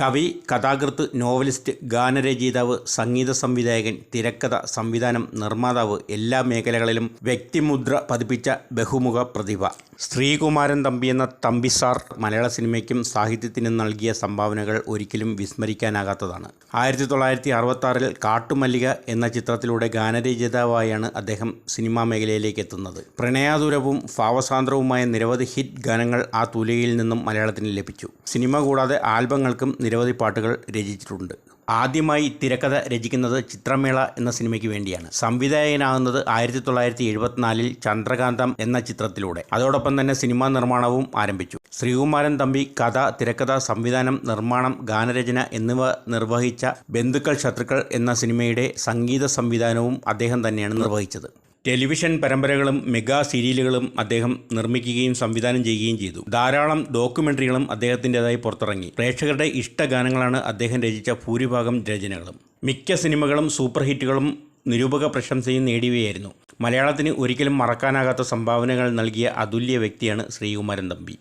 കവി കഥാകൃത്ത് നോവലിസ്റ്റ് ഗാനരചയിതാവ് സംഗീത സംവിധായകൻ തിരക്കഥ സംവിധാനം നിർമ്മാതാവ് എല്ലാ മേഖലകളിലും വ്യക്തിമുദ്ര പതിപ്പിച്ച ബഹുമുഖ പ്രതിഭ. ശ്രീകുമാരൻ തമ്പി എന്ന തമ്പി സാർ മലയാള സിനിമയ്ക്കും സാഹിത്യത്തിനും നൽകിയ സംഭാവനകൾ ഒരിക്കലും വിസ്മരിക്കാനാകാത്തതാണ്. ആയിരത്തി തൊള്ളായിരത്തി അറുപത്തി കാട്ടുമല്ലിക എന്ന ചിത്രത്തിലൂടെ ഗാനരചയിതാവായാണ് അദ്ദേഹം സിനിമാ മേഖലയിലേക്ക് എത്തുന്നത്. പ്രണയാതുരവും ഭാവസാന്ദ്രവുമായ നിരവധി ഹിറ്റ് ഗാനങ്ങൾ ആ തുലയിൽ നിന്നും മലയാളത്തിന് ലഭിച്ചു. സിനിമ കൂടാതെ ആൽബങ്ങൾക്കും നിരവധി പാട്ടുകൾ രചിച്ചിട്ടുണ്ട്. ആദ്യമായി തിരക്കഥ രചിക്കുന്നത് ചിത്രമേള എന്ന സിനിമയ്ക്ക് വേണ്ടിയാണ്. സംവിധായകനാകുന്നത് ആയിരത്തി തൊള്ളായിരത്തി എഴുപത്തിനാലിൽ ചന്ദ്രകാന്തം എന്ന ചിത്രത്തിലൂടെ. അതോടൊപ്പം തന്നെ സിനിമാ നിർമ്മാണവും ആരംഭിച്ചു. ശ്രീകുമാരൻ തമ്പി കഥ തിരക്കഥ സംവിധാനം നിർമ്മാണം ഗാനരചന എന്നിവ നിർവഹിച്ച ബന്ധുക്കൾ ശത്രുക്കൾ എന്ന സിനിമയുടെ സംഗീത സംവിധാനവും അദ്ദേഹം തന്നെയാണ് നിർവഹിച്ചത്. ടെലിവിഷൻ പരമ്പരകളും മെഗാ സീരിയലുകളും അദ്ദേഹം നിർമ്മിക്കുകയും സംവിധാനം ചെയ്യുകയും ചെയ്തു. ധാരാളം ഡോക്യുമെന്ററികളും അദ്ദേഹത്തിന്റെതായി പുറത്തിറങ്ങി. പ്രേക്ഷകരുടെ ഇഷ്ടഗാനങ്ങളാണ് അദ്ദേഹം രചിച്ച ഭൂരിഭാഗം രചനകളും. മിക്ക സിനിമകളും സൂപ്പർ ഹിറ്റുകളും നിരൂപക പ്രശംസയും നേടിയവയായിരുന്നു. മലയാളത്തിന് ഒരിക്കലും മറക്കാനാകാത്ത സംഭാവനകൾ നൽകിയ അതുല്യ വ്യക്തിയാണ് ശ്രീകുമാരൻ തമ്പി.